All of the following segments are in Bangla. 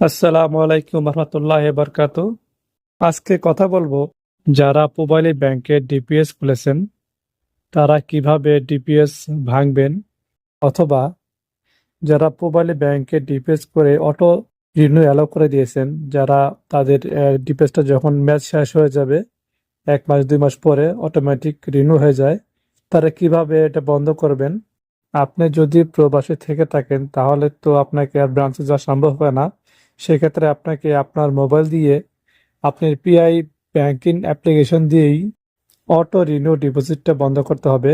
আসসালামু আলাইকুম রহমতুল্লাহ বরকাত। আজকে কথা বলব, যারা মোবাইলে ব্যাংকে ডিপিএস খুলেছেন, তারা কীভাবে ডিপিএস ভাঙবেন, অথবা যারা মোবাইলে ব্যাংকে ডিপিএস করে অটো রিনিউ অ্যালাউ করে দিয়েছেন, যারা তাদের ডিপিএসটা যখন ম্যাচ শেষ হয়ে যাবে, এক মাস, দুই মাস পরে অটোমেটিক রিনিউ হয়ে যায়, তারা কীভাবে এটা বন্ধ করবেন? আপনি যদি প্রবাসী থেকে থাকেন, তাহলে তো আপনাকে আর ব্রাঞ্চে যাওয়া সম্ভব হয় না। সেক্ষেত্রে আপনাকে আপনার মোবাইল দিয়ে আপনার পিআই ব্যাংকিং অ্যাপ্লিকেশন দিয়েই অটো রিনিউ ডিপোজিটটা বন্ধ করতে হবে।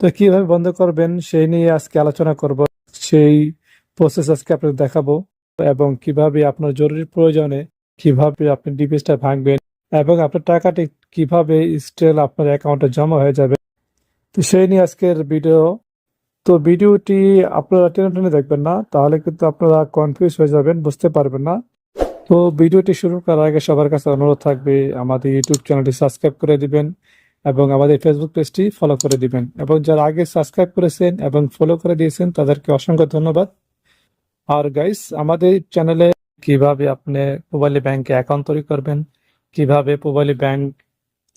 তো কীভাবে বন্ধ করবেন সেই নিয়ে আজকে আলোচনা করব। সেই প্রসেস আজকে আপনাকে দেখাবো এবং কীভাবে আপনার জরুরি প্রয়োজনে কীভাবে আপনি ডিপিএসটা ভাঙবেন এবং আপনার টাকাটি কীভাবে স্টিল আপনার অ্যাকাউন্টে জমা হয়ে যাবে। তো সেই নিয়ে আজকের ভিডিও তো ভিডিওটি আপনারা টেনে টেনে দেখবেন না, তাহলে কিন্তু আপনারা কনফিউজ হয়ে যাবেন, বুঝতে পারবেন না। তো ভিডিওটি শুরু করার আগে সবার কাছে অনুরোধ থাকবে, আমাদের ইউটিউব চ্যানেলটি সাবস্ক্রাইব করে দিবেন এবং আমাদের ফেসবুক পেজটি ফলো করে দিবেন। এবং যারা আগে সাবস্ক্রাইব করেছেন এবং ফলো করে দিয়েছেন, তাদেরকে অসংখ্য ধন্যবাদ। আর গাইস আমাদের চ্যানেলে কীভাবে আপনি মোবাইল ব্যাংকে অ্যাকাউন্ট তৈরি করবেন, কীভাবে মোবাইল ব্যাংক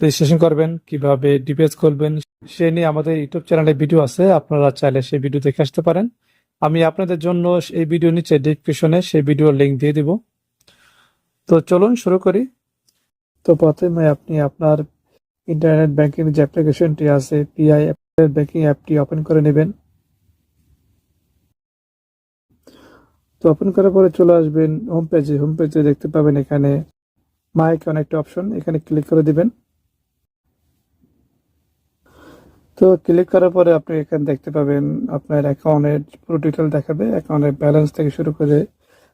রেজিস্ট্রেশন করবেন, কীভাবে ডিপিএস করবেন সে নিয়ে আমাদের ইউটিউব চ্যানেলে ভিডিও আছে, আপনারা চাইলে সেই ভিডিও দেখে আসতে পারেন। আমি আপনাদের জন্য এই ভিডিও নিচে ডিসক্রিপশনে সেই ভিডিওর লিংক দিয়ে দিব। তো চলুন শুরু করি। তো প্রথমে আপনি আপনার ইন্টারনেট ব্যাংকিং যে অ্যাপ্লিকেশনটি আছে পিআই ব্যাংকিং অ্যাপটি ওপেন করে নেবেন। তো ওপেন করার পরে চলে আসবেন হোম পেজে হোম পেজে দেখতে পাবেন এখানে মাইক অনেকটা অপশন এখানে ক্লিক করে দিবেন। তো ক্লিক করার পরে আপনি এখানে দেখতে পাবেন আপনার অ্যাকাউন্টের পুরো ডিটেল দেখাবে, অ্যাকাউন্টের ব্যালেন্স থেকে শুরু করে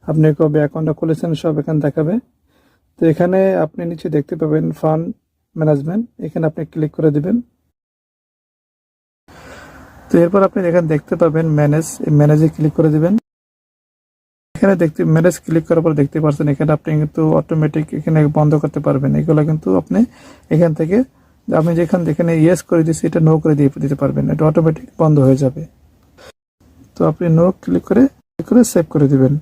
আপনি কবে অ্যাকাউন্টটা খুলেছেন সব এখানে দেখাবে। তো এখানে আপনি নিচে দেখতে পাবেন ফান্ড ম্যানেজমেন্ট এখানে আপনি ক্লিক করে দিবেন। তো এরপর আপনি এখানে দেখতে পাবেন ম্যানেজ ম্যানেজে ক্লিক করে দিবেন। এখানে দেখতে ম্যানেজ ক্লিক করার পর দেখতে পাচ্ছেন এখানে আপনি কিন্তু অটোমেটিক এখানে বন্ধ করতে পারবেন। এগুলো কিন্তু আপনি এখান থেকে আপনি যেখান এখানে ইয়েস করে দিচ্ছি এটা নো করে দিয়ে দিতে পারবেন এটা অটোমেটিক বন্ধ হয়ে যাবে। তো আপনি নো ক্লিক করে, click করে সেভ করে দিবেন।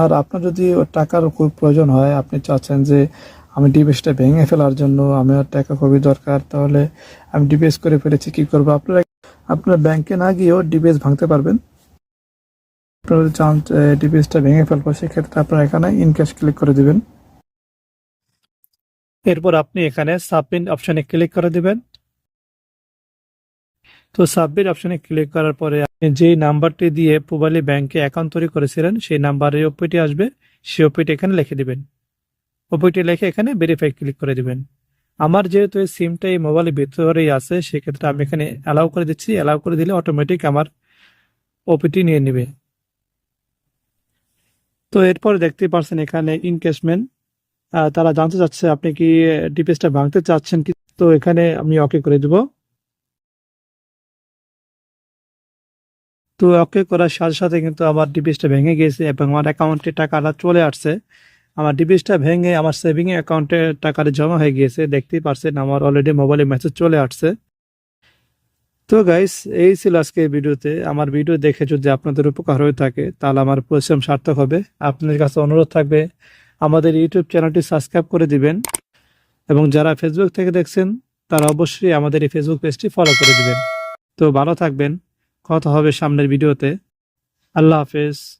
আর আপনার যদি টাকার খুব প্রয়োজন হয়, আপনি চাচ্ছেন যে আমি ডিপিএসটা ভেঙে ফেলার জন্য আমার টাকা খুবই দরকার, তাহলে আমি ডিপিএস করে ফেলেছি, কি করব? আপনারা আপনার ব্যাংকে না গিয়েও ডিপিএস ভাঙতে পারবেন। আপনারা চান ডিপিএসটা ভেঙে ফেলব, সেক্ষেত্রে আপনারা এখানে ইনক্যাশ ক্লিক করে দিবেন। এরপর আপনি এখানে সাবমিট অপশনে ক্লিক করে দিবেন। তো সাবমিট অপশনে ক্লিক করার পরে আপনি যেই নাম্বারটি দিয়ে পুবালি ব্যাংকে অ্যাকাউন্ট তৈরি করেছিলেন, সেই নাম্বারে ওপিটি আসবে, সেই ওপিটি এখানে লিখে দিবেন। ওপিটি লিখে এখানে ভেরিফাই ক্লিক করে দিবেন। আমার যেহেতু এই সিমটা এই মোবাইলের ভিতরেই আছে, সেক্ষেত্রে আমি এখানে অ্যালাউ করে দিচ্ছি। অ্যালাউ করে দিলে অটোমেটিক আমার ওপিটি নিয়ে নেবে। তো এরপর দেখতে পারছেন এখানে ইনকেশমেন্ট তারা জানতে চাচ্ছে আপনি কি ডিপিএসটা ভাঙতে চাচ্ছেন কি? তো এখানে আমি ওকে করে দেব। তো ওকে করার সাথে সাথে কিন্তু আমার ডিপিএসটা ভেঙে গিয়েছে এবং আমার অ্যাকাউন্টে টাকাটা চলে আসছে। আমার ডিপিএসটা ভেঙে আমার সেভিং অ্যাকাউন্টে টাকাটা জমা হয়ে গিয়েছে। দেখতেই পারছেন আমার অলরেডি মোবাইলে মেসেজ চলে আসছে। তো গাইস এই ছিল আজকে ভিডিওতে। আমার ভিডিও দেখে যদি আপনাদের উপকার হয়ে থাকে, তাহলে আমার পরিশ্রম সার্থক হবে। আপনাদের কাছে অনুরোধ থাকবে আমাদের ইউটিউব চ্যানেলটি সাবস্ক্রাইব করে দিবেন। এবং যারা ফেসবুক থেকে দেখছেন, তারা অবশ্যই আমাদের এই ফেসবুক পেজটি ফলো করে দিবেন। তো ভালো থাকবেন। কথা হবে সামনের ভিডিওতে। আল্লাহ হাফেজ।